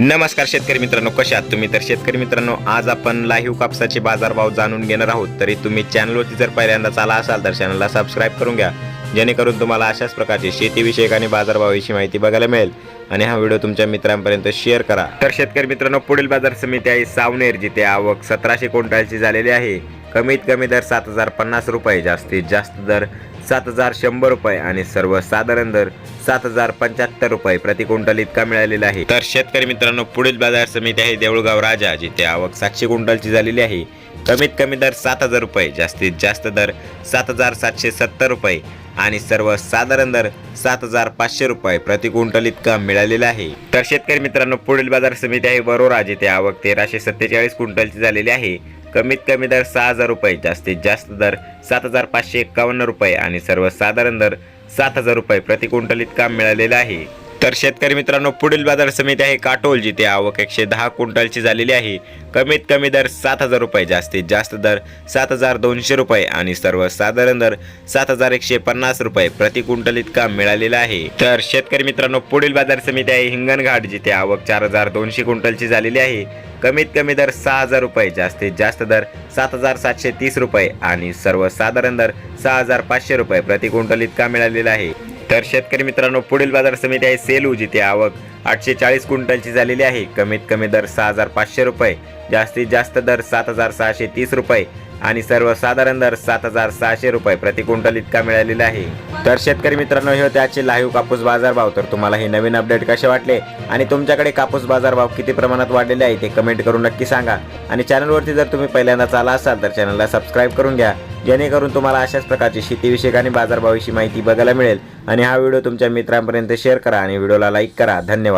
नमस्कार शेतकरी मित्रांनो कशा आहात तुम्ही? तर शेतकरी मित्रांनो आज आपण लाईव्ह कापसाचे बाजारभाव जाणून घेणार आहोत. तरी तुम्ही चॅनलवरती जर पहिल्यांदाच आला असाल तर चॅनलला सबस्क्राईब करून घ्या. जेणेकरून तुम्हाला अशाच प्रकारची शेतीविषयक आणि बाजारभावाविषयी माहिती बघायला मिळेल. आणि हा व्हिडिओ तुमच्या मित्रांपर्यंत शेअर करा. तर शेतकरी मित्रांनो पुढील बाजार समिती आहे सावनेर जिथे आवक सतराशे क्विंटलची झालेली आहे. कमीत कमी दर सात हजार पन्नास रुपये जास्तीत जास्त दर सात हजार शंभर रुपये आणि सर्वसाधारण दर सात हजार पंच्याहत्तर रुपये प्रति क्विंटल इतका मिळालेला आहे. तर शेतकरी मित्रांनो पुढील बाजार समिती आहे देऊळगाव राजा जिथे आवक सातशे क्विंटलची झालेली आहे. कमीत कमी दर सात हजार रुपये जास्तीत जास्त दर सात हजार सातशे सत्तर रुपये आणि सर्वसाधारण दर सात हजार पाचशे रुपये प्रति क्विंटल इतका मिळालेला आहे. तर शेतकरी मित्रांनो पुढील बाजार समिती आहे बरोरा जिथे आवक तेराशे सत्तेचाळीस क्विंटलची झालेली आहे. कमीत कमी दर सहा हजार रुपये जास्तीत जास्त दर सात हजार पाचशे एकावन्न रुपये आणि सर्वसाधारण दर सात हजार रुपये प्रति क्विंटल इतका मिळालेला आहे. तर शेतकरी मित्रांनो पुढील बाजार समिती आहे काटोल जिथे आवक एकशे दहा क्विंटलची झालेली आहे. कमीत कमी दर सात हजार रुपये जास्तीत जास्त दर सात हजार दोनशे रुपये आणि सर्वसाधारण दर सात हजार एकशे पन्नास रुपये प्रति क्विंटल इतका मिळालेला आहे. तर शेतकरी मित्रांनो पुढील बाजार समिती आहे हिंगणघाट जिथे आवक चार हजार दोनशे क्विंटलची झालेली आहे. कमीत कमी दर सहा हजार रुपये जास्तीत जास्त दर सात हजार सातशे तीस रुपये आणि सर्वसाधारण दर सहा हजार पाचशे रुपये प्रति क्विंटल इतका मिळालेला आहे. तर शेतकरी मित्रांनो पुढील बाजार समिती आहे सेलू जिथे आवक आठशे चाळीस क्विंटलची झालेली आहे. कमीत कमी दर सहा हजार पाचशे रुपये जास्तीत जास्त दर सात हजार सहाशे तीस रुपये आणि सर्वसाधारण दर सात हजार सहाशे रुपये प्रति क्विंटल इतका मिळालेला आहे. तर शेतकरी मित्रांनो हे होते आजचे लाईव्ह कापूस बाजारभाव तर तुम्हाला हे नवीन अपडेट कसे वाटले आणि तुमच्याकडे कापूस बाजारभाव किती प्रमाणात वाढलेले आहे ते कमेंट करून नक्की सांगा. आणि चॅनलवरती जर तुम्ही पहिल्यांदाच आला असाल तर चॅनलला सबस्क्राईब करून घ्या. जेणेकरून तुम्हाला अशाच प्रकारची शेतीविषयक आणि बाजारभावाविषयी माहिती बघायला मिळेल. आणि हा व्हिडिओ तुमच्या मित्रांपर्यंत शेअर करा आणि व्हिडिओला लाईक करा. धन्यवाद.